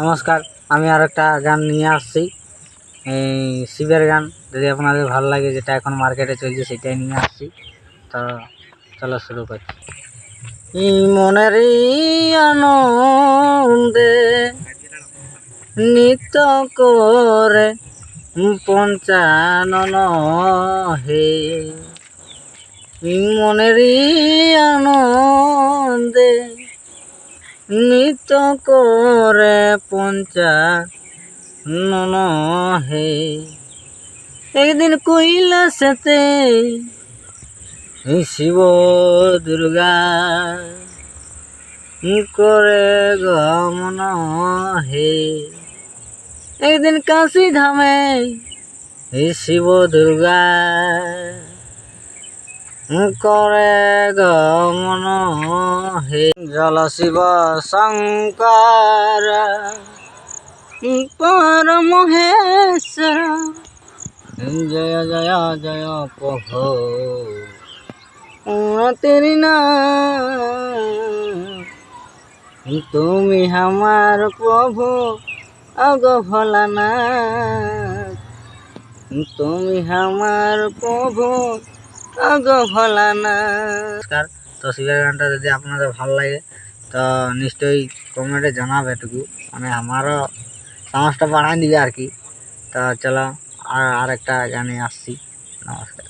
নমস্কার, আমি আর একটা গান নিয়ে আসছি। এই শিবের গান, যদি আপনাদের ভালো লাগে, যেটা এখন মার্কেটে চলছে, সেটাই নিয়ে আসছি। তো চলো শুরু করছি। মনের আনন্দে নিত্য করে পঞ্চানন হে। মনের আনন্দে নিত্য করে পঞ্চা নন হে একদিন কৈলাসেতে এই শিব দুর্গা করে গমন হে একদিন কাশী ধামে শিব দুর্গা করে গমন হে জল শিব শঙ্কর পরমহেশ্বর জয় জয় জয় প্রভু তেরি নাম তুমি আমার প্রভু অগ ভোলানাথ তুমি আমার প্রভু ভোলানাথ তো শিবের গানটা যদি আপনাদের ভালো লাগে, তো নিশ্চয়ই কমেন্টে জানাবে এটুকু। মানে আমারও সাহসটা বাড়াই দিবে আর কি। তো চলো, আর আরেকটা গানে আসছি। নমস্কার।